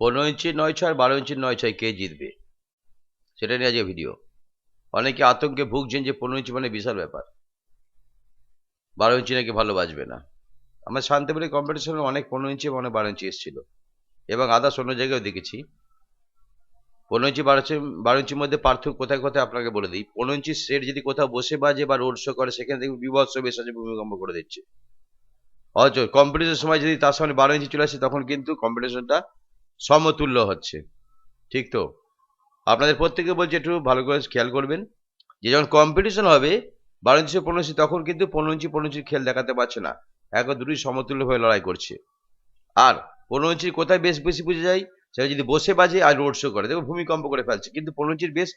পনেরো ইঞ্চি নয় ছয় বারো ইঞ্চি নয় ছয় কে জিতবে? সেটা নিয়ে আজকে ভিডিও অনেকে আতঙ্কে ভুগছেন যে পনেরো ইঞ্চি মানে বিশাল ব্যাপার। বারো ইঞ্চি নাকি ভালো বাজবে না। আমার শান্তিপুরি কম্পিটিশনে অনেক পনেরো ইঞ্চি এবং অনেক বারো ইঞ্চি এসেছিল। এবং আদার্স অন্য জায়গায়ও দেখেছি। পনেরো ইঞ্চি, বারো বারো ইঞ্চির মধ্যে পার্থক্য কোথায় কোথায় আপনাকে বলে দিই। পনেরো ইঞ্চি সেট যদি কোথাও বসে বাজে বা রোড শো করে, সেখানে দেখবে বিভৎস বেশ আছে, ভূমিকম্প করে দিচ্ছে। অথচ কম্পিটিশনের সময় যদি তার সামনে বারো ইঞ্চি চলে আসে, তখন কিন্তু কম্পিটিশনটা সমতুল্য হচ্ছে। ঠিক তো? আপনাদের প্রত্যেকে বলছি, একটু ভালো করে খেয়াল করবেন। যে যখন কম্পিটিশন হবে, বারো ইঞ্চি পনেরো ইঞ্চি, তখন কিন্তু পনেরো ইঞ্চি পনেরো ইঞ্চি খেল দেখাতে পারছে না। একবার দুটোই সমতুল্য হয়ে লড়াই করছে। আর পনেরো ইঞ্চির কোথায় বেশ বেশি বুঝে যায়? সেটা যদি বসে বাজে আর রোড শো করে। দেখো ভূমিকম্প করে ফেলছে। কিন্তু পনেরো ইঞ্চির বেশ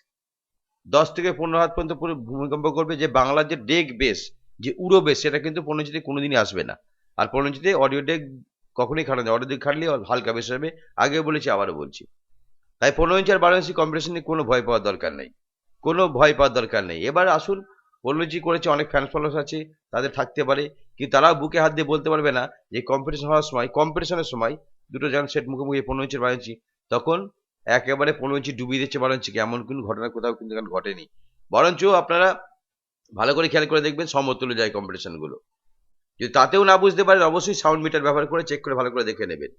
দশ থেকে পনেরো হাত পর্যন্ত পুরো ভূমিকম্প করবে। যে বাংলার যে ডেক বেস যে উড়ো বেস সেটা কিন্তু পনেরো ইঞ্চিতে কোনোদিনই আসবে না। আর পনেরো ইঞ্চিতে অডিও ডেক কখনোই খাটানো যায় ডেক খাটলে হালকা বেশ হবে। আগেও বলেছি, আবারও বলছি। তাই পনেরো ইঞ্চি আর বারো ইঞ্চি কম্পিটিশনে কোনো ভয় পাওয়ার দরকার নেই। কোনো ভয় পাওয়ার দরকার নেই। এবার আসুন পনেরো ইঞ্চি করেছে, অনেক ফ্যান ফলোয়ার্স আছে, তাদের থাকতে পারে। কিন্তু তারাও বুকে হাত দিয়ে বলতে পারবে না যে কম্পিটিশন হওয়ার সময় কম্পিটিশনের সময় দুটো যখন সেট মুখোমুখি পনেরো ইঞ্চির বারো ইঞ্চি তখন একেবারে পনেরো ইঞ্চি ডুবিয়ে দিচ্ছে বারো ইঞ্চিকে এমন কোনো ঘটনা কোথাও কিন্তু এখন ঘটেনি। বরঞ্চ আপনারা ভালো করে খেয়াল করে দেখবেন, সমতুল্য যায় কম্পিটিশনগুলো যদি তাতেও না বুঝতে পারেন, অবশ্যই সাউন্ড মিটার ব্যবহার করে চেক করে ভালো করে দেখে নেবেন।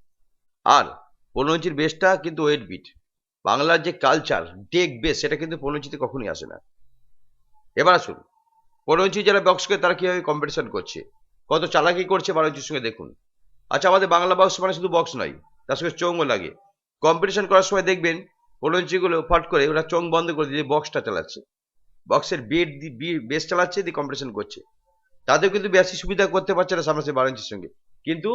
আর পনেরো ইঞ্চির বেসটা কিন্তু ওয়েট বিট বাংলার যে কালচার ডেক বেস সেটা কিন্তু পনেরো ইঞ্চিতে কখনই আসে না। এবার আসুন, পনেরো ইঞ্চি যারা বক্স করে, তারা কীভাবে কম্পিটিশন করছে? কত চালাকি করছে বারো ইঞ্চির সঙ্গে দেখুন। আচ্ছা আমাদের বাংলা বক্স মানে শুধু বক্স নয়, তার সঙ্গে চোঙও লাগে। কম্পিটিশন করার সময় দেখবেন, পনেরো ইঞ্চিগুলো ফট করে ওরা চোঙ বন্ধ করে দিয়ে বক্সটা চালাচ্ছে। বক্সের বেড বেস চালাচ্ছে, দিয়ে কম্পিটিশন করছে। তাদের কিন্তু বেশি সুবিধা করতে পারছে না সামনে বারো সঙ্গে। কিন্তু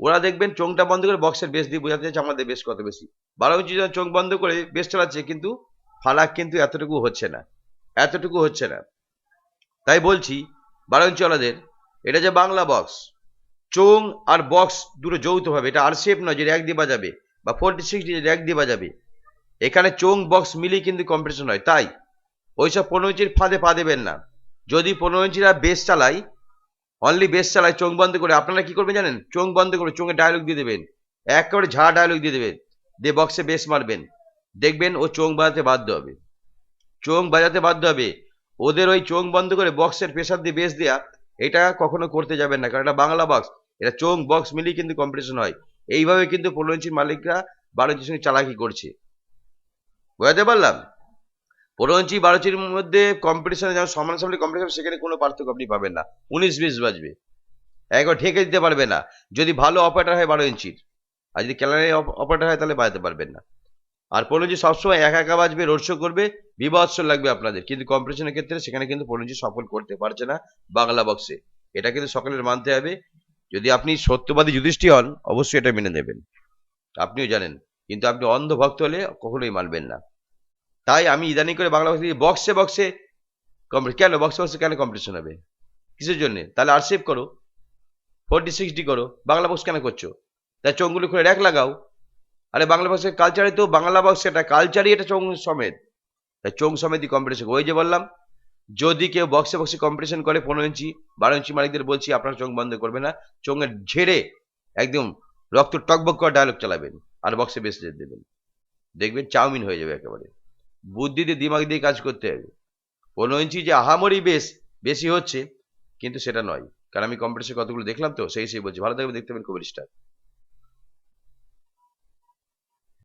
ওরা দেখবেন চোঙটা বন্ধ করে বক্সের বেস দিয়ে বোঝাতে চাচ্ছে আমাদের বেশ কত বেশি। বারো যখন চোখ বন্ধ করে বেশ চালাচ্ছে, কিন্তু ফালাক কিন্তু এতটুকু হচ্ছে না। এতটুকু হচ্ছে না। তাই বলছি বারো ইঞ্চিওয়ালাদের এটা যে বাংলা বক্স চোং আর বক্স দুটো যৌথভাবে, এটা আর শেপ নয় যে র্যাক দিয়ে বাজাবে, বা ফোরটি সিক্স দিয়ে র্যাক দিয়ে বাজাবে। এখানে চোং বক্স মিলিয়ে কিন্তু কম্পিটিশন হয়। তাই ওইসব পনেরো ইঞ্চির ফাঁদে পা দেবেন না। যদি পনেরো ইঞ্চিরা বেস চালায় অনলি বেস চালায়, চোখ বন্ধ করে, আপনারা কি করবেন জানেন? চোখ বন্ধ করে চোখে ডায়লগ দিয়ে দেবেন। একেবারে ঝাড়া ডায়লগ দিয়ে দেবেন। দিয়ে বক্সে বেস মারবেন। দেখবেন ও চোখ বাজাতে বাধ্য হবে। চোখ বাজাতে বাধ্য হবে। ওদের ওই চোখ বন্ধ করে বক্সের প্রেশার দিয়ে বেস দেয়া, এটা কখনো করতে যাবেন না। কারণ এটা বাংলা বক্স এটা চোখ বক্স মিলিয়ে কিন্তু কম্পিটিশন হয়। এইভাবে কিন্তু পনেরো ইঞ্চির মালিকরা বারো ইঞ্চির সঙ্গে চালাকি করছে। বোঝাতে পারলাম? পনেরো ইঞ্চি, বারো ইঞ্চির মধ্যে কম্পিটিশনে যেমন সমান সামনে কম্পিটিশন সেখানে কোনো পার্থক্য আপনি পাবেন না। উনিশ বিশ বাজবে। একবার ঠেকে দিতে পারবে না। যদি ভালো অপারেটার হয় বারো ইঞ্চির। আর যদি ক্যালারি অপারেটার হয়, তাহলে বাজাতে পারবেন না। আর পনেরো ইঞ্চি সবসময় একা একা বাজবে রোড শো করবে, বিভৎস লাগবে আপনাদের। কিন্তু কম্পিটিশনের ক্ষেত্রে সেখানে কিন্তু পনেরো ইঞ্চি সফল করতে পারছে না বাংলা বক্সে এটা কিন্তু সকলের মানতে হবে। যদি আপনি সত্যবাদী যুধিষ্ঠি হন, অবশ্যই এটা মেনে নেবেন। আপনিও জানেন। কিন্তু আপনি অন্ধ ভক্ত হলে কখনোই মানবেন না। তাই আমি ইদানিং করে বাংলা ভাষা বক্সে বক্সে কেন বক্সে বক্সে কেন কম্পিটিশন হবে? কিসের জন্য? তাহলে আর সেভ করো। ফোরটি সিক্সটি করো। বাংলা বক্স কেন করছ? তাই চোঙগুলো করে র্যাক লাগাও। আরে বাংলা বক্সের কালচারে তো বাংলা বক্স এটা কালচারই এটা চোং সমেত। তাই চোং সমেতই কম্পিটিশন ওই যে বললাম, যদি কেউ বক্সে বক্সে কম্পিটিশন করে পনেরো ইঞ্চি, বারো ইঞ্চি মালিকদের বলছি, আপনারা চোখ বন্ধ করবে না। চোঙের ঝেড়ে একদম রক্ত টকবক করে ডায়লগ চালাবেন। আর বক্সে বেসে দেবেন। দেখবেন চাউমিন হয়ে যাবে একেবারে। বুদ্ধি দিয়ে দিমাগ দিয়ে কাজ করতে হবে। পনেরো ইঞ্চি যে আহামরি বেশ, বেশি হচ্ছে, কিন্তু সেটা নয়। কারণ আমি কম্পিটিশন কতগুলো দেখলাম তো, সেই সেই বলছি। ভালো থাকবে দেখতে পাবেন খুব স্টার।